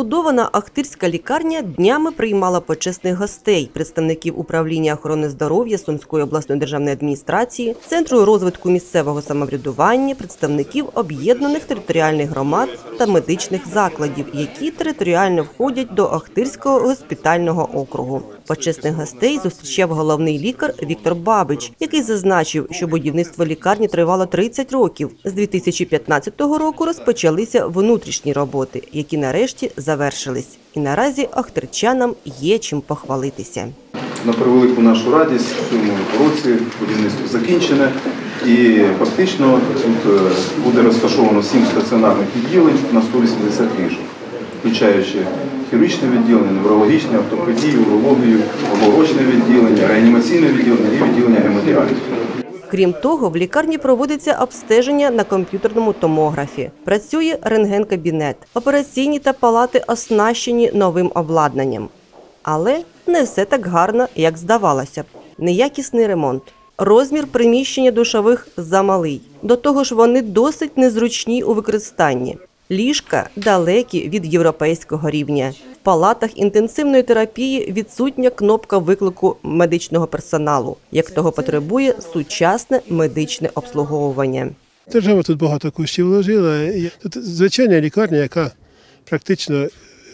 Новозбудована Ахтирська лікарня днями приймала почесних гостей, представників управління охорони здоров'я Сумської обласної державної адміністрації, центру розвитку місцевого самоврядування, представників об'єднаних територіальних громад та медичних закладів, які територіально входять до Ахтирського госпітального округу. Почесних гостей зустрічав головний лікар Віктор Бабич, який зазначив, що будівництво лікарні тривало 30 років. З 2015 року розпочалися внутрішні роботи, які нарешті завершились. І наразі ахтирчанам є чим похвалитися. На превелику нашу радість в цьому році будівництво закінчене і фактично тут е, буде розташовано 7 стаціонарних відділень на 180 ліжок, включаючи хірургічне відділення, неврологічне, ортопедію, урологію, оболочне відділення, реанімаційне відділення і відділення гемодіалізу. Крім того, в лікарні проводиться обстеження на комп'ютерному томографі. Працює рентген-кабінет. Операційні та палати оснащені новим обладнанням. Але не все так гарно, як здавалося б. Неякісний ремонт. Розмір приміщення душових замалий. До того ж, вони досить незручні у використанні. Ліжка далекі від європейського рівня. В палатах інтенсивної терапії відсутня кнопка виклику медичного персоналу, як того потребує сучасне медичне обслуговування. Держава тут багато коштів вложила. Тут звичайна лікарня, яка практично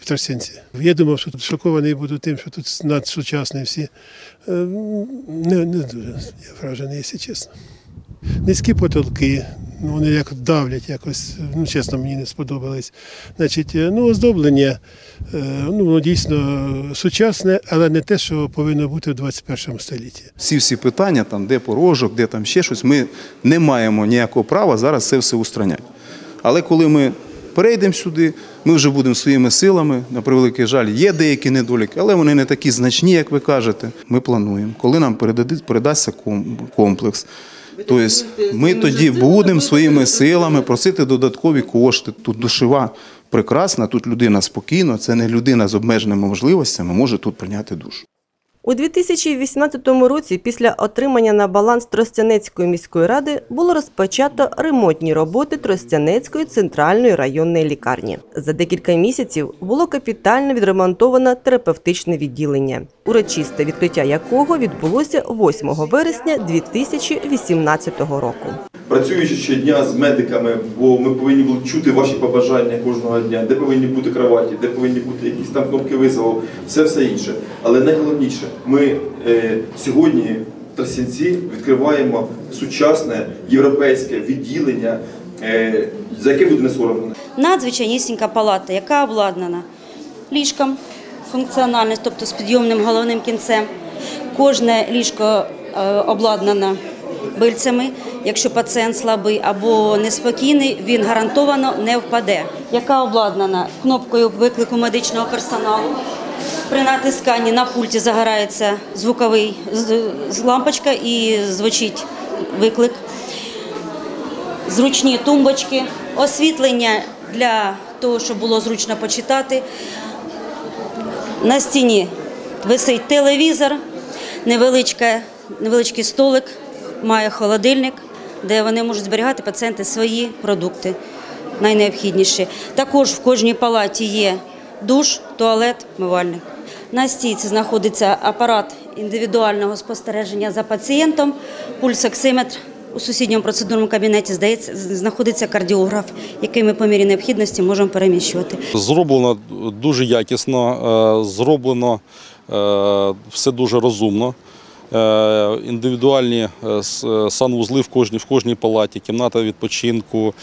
в Тростянці. Я думав, що тут шокований буду тим, що тут надсучасні всі. Е, Не, не дуже я вражений, якщо чесно. Низькі потолки, ну, вони як давлять якось, ну, чесно, мені не сподобались. Значить, е, ну, оздоблення, е, ну, дійсно сучасне, але не те, що повинно бути в 21 столітті. всі всі питання, там, де порожок, де там ще щось, ми не маємо ніякого права зараз це все устраняти. Але коли ми перейдемо сюди, ми вже будемо своїми силами, на превеликий жаль, є деякі недоліки, але вони не такі значні, як ви кажете. Ми плануємо, коли нам передасться комплекс. Тобто ми тоді будемо своїми силами просити додаткові кошти. Тут душева прекрасна, тут людина спокійно, це не людина з обмеженими можливостями може тут прийняти душ. У 2018 році, після отримання на баланс Тростянецької міської ради, було розпочато ремонтні роботи Тростянецької центральної районної лікарні. За декілька місяців було капітально відремонтовано терапевтичне відділення, урочисте відкриття якого відбулося 8 вересня 2018 року. Працюючи щодня з медиками, бо ми повинні були чути ваші побажання кожного дня, де повинні бути кроваті, де повинні бути якісь там кнопки визову, все все інше. Але найголовніше, ми е, сьогодні в Тростянці відкриваємо сучасне європейське відділення, е, за яке буде не соромно. надзвичайнісінька палата, яка обладнана ліжком функціональність, тобто з підйомним головним кінцем. Кожне ліжко е, обладнано бильцями. Якщо пацієнт слабий або неспокійний, він гарантовано не впаде. Яка обладнана кнопкою виклику медичного персоналу. При натисканні на пульті загорається звуковий лампочка і звучить виклик зручні тумбочки, освітлення для того, щоб було зручно почитати. На стіні висить телевізор, невеличкий столик, має холодильник, де вони можуть зберігати пацієнти свої продукти найнеобхідніші. Також в кожній палаті є душ, туалет, мивальник. На стійці знаходиться апарат індивідуального спостереження за пацієнтом, пульсоксиметр. У сусідньому процедурному кабінеті здається, знаходиться кардіограф, який ми по мірі необхідності можемо переміщувати. Зроблено дуже якісно, е, зроблено е, все дуже розумно. Е, Індивідуальні е, е, санвузли в кожній, в кожній палаті, кімната відпочинку,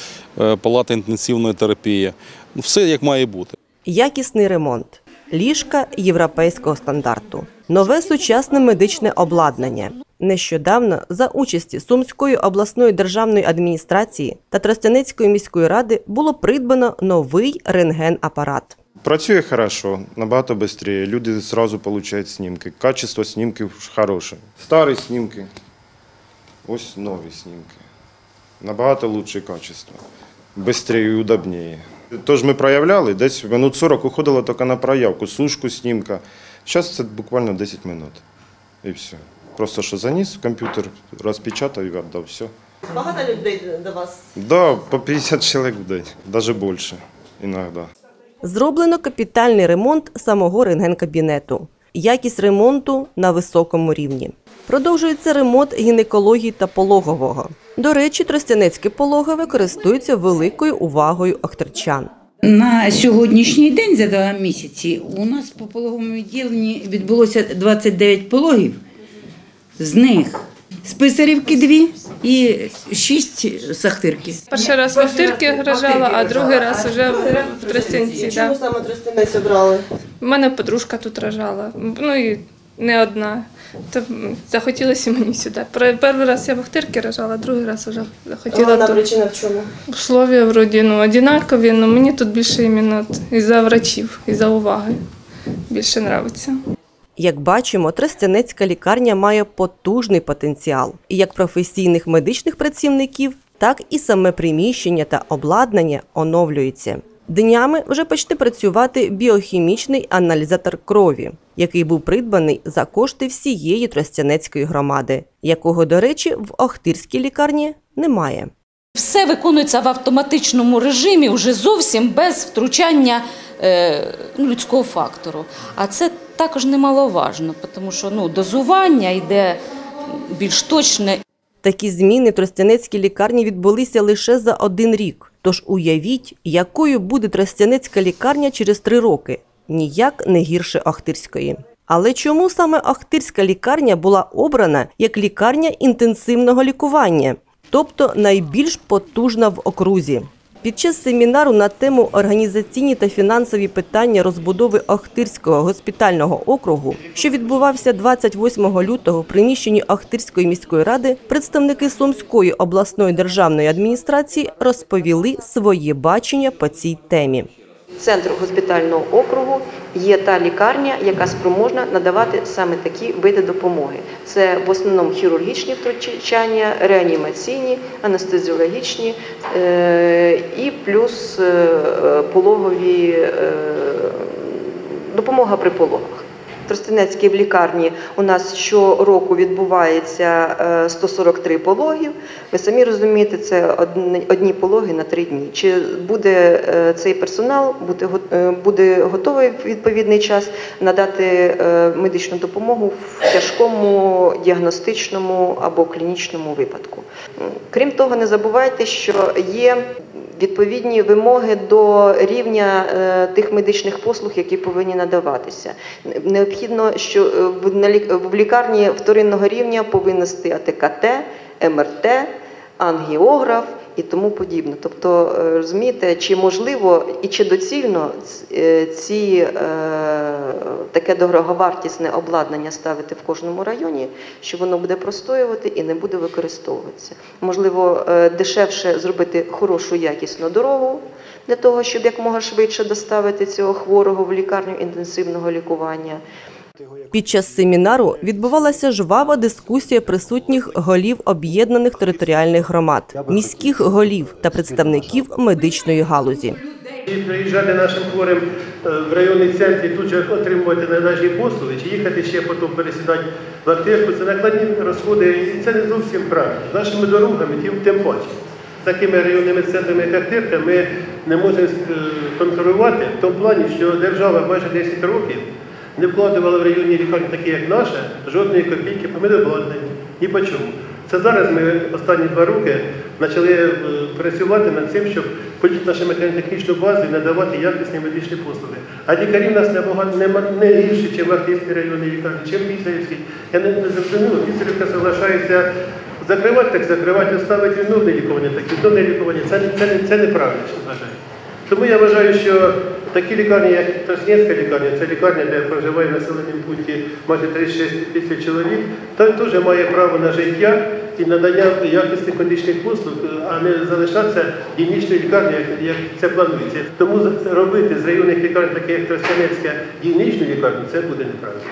палата інтенсивної терапії. Все як має бути. Якісний ремонт, ліжка європейського стандарту, нове сучасне медичне обладнання. Нещодавно за участі Сумської обласної державної адміністрації та Тростянецької міської ради було придбано новий рентген-апарат. Працює хорошо, набагато швидше. Люди одразу отримують знімки. Качество знімків хороше. Старі знімки, ось нові знімки. Набагато краще качество. Швидше і удобніше. Тож ми проявляли, десь минут 40 уходило тільки на проявку, сушку, знімка. Зараз це буквально 10 минут. І все. Просто що заніс в комп'ютер, розпечатав і віддав, все. Багато людей до вас Да, по 50 чоловік в день, навіть більше іноді. Зроблено капітальний ремонт самого рентгенкабінету. Якість ремонту на високому рівні. Продовжується ремонт гінекології та пологового. До речі, Тростянецьке пологове користується великою увагою охтерчан. На сьогоднішній день, за два місяці, у нас по пологовому відділенні відбулося 29 пологів. З них з Писарівки дві і шість сахтирки. Перший раз в Охтирки рожала, а другий раз вже в, Тростянці. Да. саме Тростянець обрали? У мене подружка тут рожала, ну і не одна. То захотілося мені сюди. Перший раз я в Охтирки рожала, а другий раз вже захотіла тут. причина в чому? Условия вроді ну, однакові, але мені тут більше іменно от із-за врачів, із-за уваги. Більше подобається. Як бачимо, Тростянецька лікарня має потужний потенціал і як професійних медичних працівників, так і саме приміщення та обладнання оновлюється. Днями вже почне працювати біохімічний аналізатор крові, який був придбаний за кошти всієї Тростянецької громади, якого, до речі, в Охтирській лікарні немає. Все виконується в автоматичному режимі, вже зовсім без втручання ну, людського фактору. А це також немаловажно, тому що ну, дозування йде більш точне Такі зміни в Тростянецькій лікарні відбулися лише за один рік. Тож уявіть, якою буде Тростянецька лікарня через три роки. Ніяк не гірше Охтирської. Але чому саме Охтирська лікарня була обрана як лікарня інтенсивного лікування, тобто найбільш потужна в окрузі? Під час семінару на тему організаційні та фінансові питання розбудови Охтирського госпітального округу, що відбувався 28 лютого в приміщенні Охтирської міської ради, представники Сумської обласної державної адміністрації розповіли своє бачення по цій темі. Центр госпітального округу є та лікарня, яка спроможна надавати саме такі види допомоги. Це в основному хірургічні втручання, реанімаційні, анестезіологічні е, і плюс е, пологові е, допомога при пологах. Тростянецькій лікарні у нас щороку відбувається е, 143 пологів. Ви самі розумієте, це одні, пологи на три дні. Чи буде е, цей персонал буде, е, буде готовий в відповідний час надати е, медичну допомогу в тяжкому діагностичному або клінічному випадку? Крім того, не забувайте, що є відповідні вимоги до рівня е, тих медичних послуг, які повинні надаватися. Необхідно, що е, в, лікарні вторинного рівня повинні стояти КТ, МРТ, ангіограф і тому подібне. Тобто, е, розумієте, чи можливо і чи доцільно е, ці е, таке дороговартісне обладнання ставити в кожному районі, що воно буде простоювати і не буде використовуватися. Можливо, дешевше зробити хорошу якісну дорогу для того, щоб якомога швидше доставити цього хворого в лікарню інтенсивного лікування. Під час семінару відбувалася жвава дискусія присутніх голів об'єднаних територіальних громад, міських голів та представників медичної галузі. І приїжджати нашим хворим е, в районний центр і тут же отримувати належні послуги, чи їхати ще потім пересідати в аптеку, це накладні розходи, і це не зовсім правильно. Нашими дорогами, тим, тим паче. З такими районними центрами, як Ахтирка, ми не можемо е, конкурувати в тому плані, що держава майже 10 років не вкладувала в районні лікарні, такі як наша, жодної копійки по медобладнанню, ні по чому. Це зараз ми останні два роки почали е, працювати над цим, щоб подіти нашу матеріально-технічну базу і надавати якісні медичні послуги. А лікарі в нас набагато не, не гірші, ніж в Ахтирській районній лікарні, чим в. Я не, не зрозуміло, Пісарівка залишається закривати, так закривати, оставити відновне лікування, так відновне лікування. Це, не- це, це неправильно, вважаю. Тому я вважаю, що такі лікарні, як Троснецька лікарня, це лікарня, де проживає в населеному пункті майже 36 тисяч чоловік, там теж має право на життя і надання якісних медичних послуг, а не залишатися дільничною лікарнею, як це планується. Тому робити з районних лікарень, таких як Тростянецька, дільничну лікарню, це буде неправильно.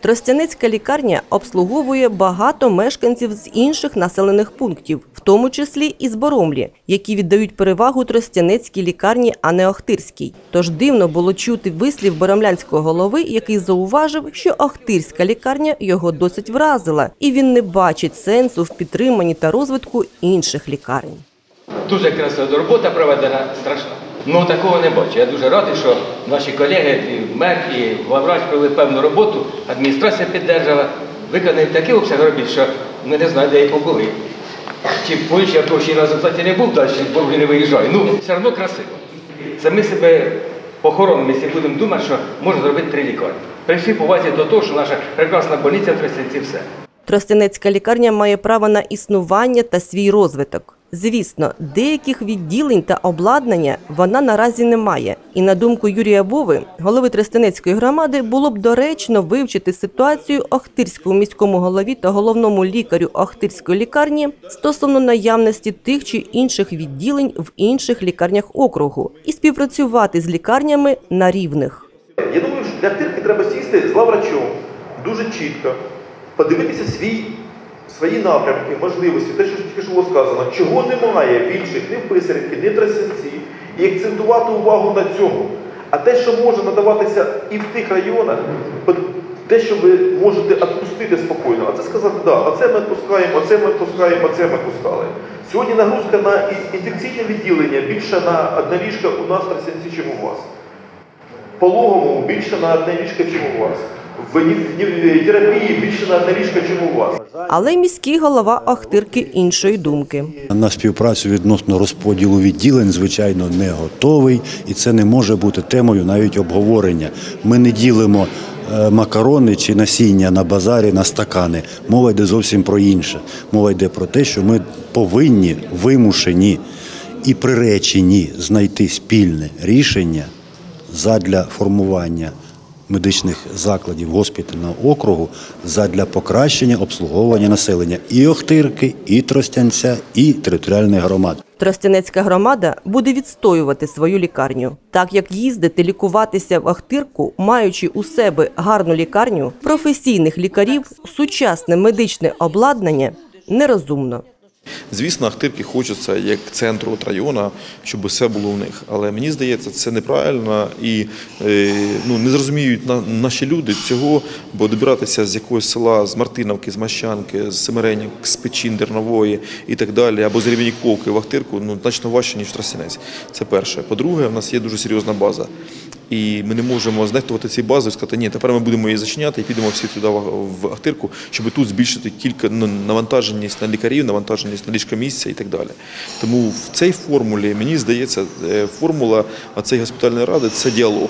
Тростянецька лікарня обслуговує багато мешканців з інших населених пунктів, в тому числі і з Боромлі, які віддають перевагу Тростянецькій лікарні, а не Охтирській. Тож дивно було чути вислів боромлянського голови, який зауважив, що Охтирська лікарня його досить вразила, і він не бачить сенсу в підтриманні та розвитку інших лікарень. Дуже красива робота проведена, страшна. Ну такого не бачу. Я дуже радий, що наші колеги, і мер, і главврач провели певну роботу, адміністрація піддержала, виконали такий обсяг робіт, що ми не знаємо, де і побули. Чи в Польщі я ще на результаті не був, далі бо не виїжджаю. Ну, все одно красиво. Це ми себе похоронимо, якщо будемо думати, що можна зробити три лікарні. При всій повазі до того, що наша прекрасна больниця в Тростянці все. Тростянецька лікарня має право на існування та свій розвиток. Звісно, деяких відділень та обладнання вона наразі не має. І на думку Юрія Бови, голови Тростянецької громади, було б доречно вивчити ситуацію Охтирському міському голові та головному лікарю Охтирської лікарні стосовно наявності тих чи інших відділень в інших лікарнях округу і співпрацювати з лікарнями на рівних. Я думаю, що для тирки треба сісти з главврачом дуже чітко, подивитися свій, свої напрямки, можливості, те, що було сказано, чого немає інших, ні в Писарівці, ні в Трасянці, і акцентувати увагу на цьому. А те, що може надаватися і в тих районах, те, що ви можете відпустити спокійно, а це сказати, да, а це ми відпускаємо, а це ми відпускаємо, а це ми відпускали. Сьогодні нагрузка на інфекційне відділення більше на одне ліжко у нас в Трасянці, ніж у вас пологовому більше на одне ліжко, ніж у вас. В ні- терапії більше на ліжко, ніж у вас. Але міський голова Охтирки іншої думки. На співпрацю відносно розподілу відділень, звичайно, не готовий, і це не може бути темою навіть обговорення. Ми не ділимо е, макарони чи насіння на базарі на стакани. Мова йде зовсім про інше. Мова йде про те, що ми повинні вимушені і приречені знайти спільне рішення задля формування медичних закладів госпітального округу задля покращення обслуговування населення і Охтирки, і Тростянця, і територіальних громад. Тростянецька громада буде відстоювати свою лікарню, так як їздити лікуватися в Ахтирку, маючи у себе гарну лікарню, професійних лікарів, сучасне медичне обладнання нерозумно. Звісно, Ахтирки хочеться як центру от району, щоб все було у них. Але мені здається, це неправильно і е, ну, не зрозуміють наші люди цього, бо добиратися з якогось села, з Мартиновки, з Мащанки, з Семеренів, з Печин, Дернової і так далі, або з Рівніковки в Ахтирку, ну, значно важче, ніж в Тростянець. Це перше. По-друге, в нас є дуже серйозна база. І ми не можемо знехтувати ці бази і сказати, ні, тепер ми будемо її зачиняти і підемо всі туди в- Ахтирку, щоб тут збільшити кілька ну, навантаженість на лікарів, навантаженість на ліжкомісця і так далі. Тому в цій формулі, мені здається, е, формула цієї госпітальної ради це діалог.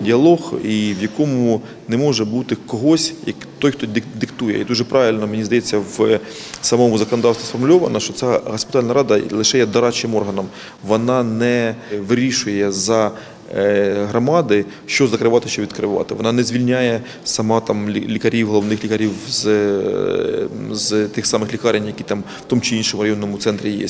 Діалог, і в якому не може бути когось, як той, хто дик- диктує. І дуже правильно, мені здається, в самому законодавстві сформульовано, що ця госпітальна рада лише є дорадчим органом. Вона не вирішує за громади, що закривати, що відкривати. Вона не звільняє сама там лікарів, головних лікарів з, е, з тих самих лікарень, які там в тому чи іншому районному центрі є.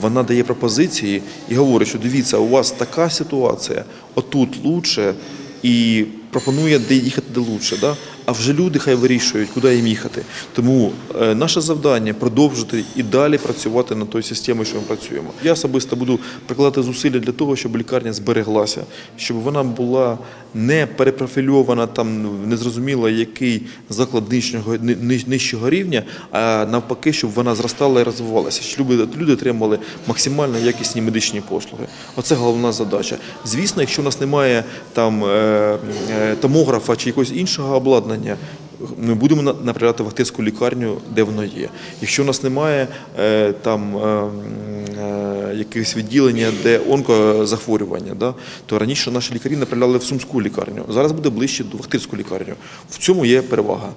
Вона дає пропозиції і говорить, що дивіться, у вас така ситуація, отут лучше, і пропонує, де їхати, де лучше. Да? А вже люди хай вирішують, куди їм їхати. Тому е, наше завдання продовжити і далі працювати над тою системою, що ми працюємо. Я особисто буду прикладати зусилля для того, щоб лікарня збереглася, щоб вона була не перепрофільована, там незрозуміло який заклад нижнього, ни- ни- нижчого рівня, а навпаки, щоб вона зростала і розвивалася, щоб люди, отримали максимально якісні медичні послуги. Оце головна задача. Звісно, якщо у нас немає там е, е, томографа чи якогось іншого обладнання. Ми будемо направляти в Ахтирську лікарню, де воно є. Якщо у нас немає е, там е, е, якихось відділення, де онкозахворювання, да, то раніше наші лікарі направляли в Сумську лікарню. Зараз буде ближче до Ахтирську лікарню. В цьому є перевага.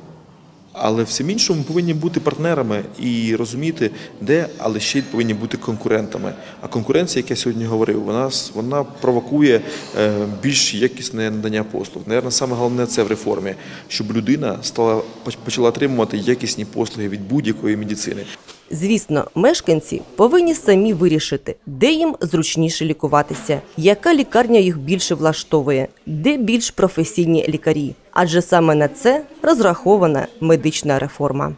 Але всім іншому повинні бути партнерами і розуміти, де, але ще й повинні бути конкурентами. А конкуренція, як я сьогодні говорив, вона, вона провокує е, більш якісне надання послуг. Наверно, саме головне це в реформі, щоб людина стала почала отримувати якісні послуги від будь-якої медицини. Звісно, мешканці повинні самі вирішити, де їм зручніше лікуватися, яка лікарня їх більше влаштовує, де більш професійні лікарі. Адже саме на це розрахована медична реформа.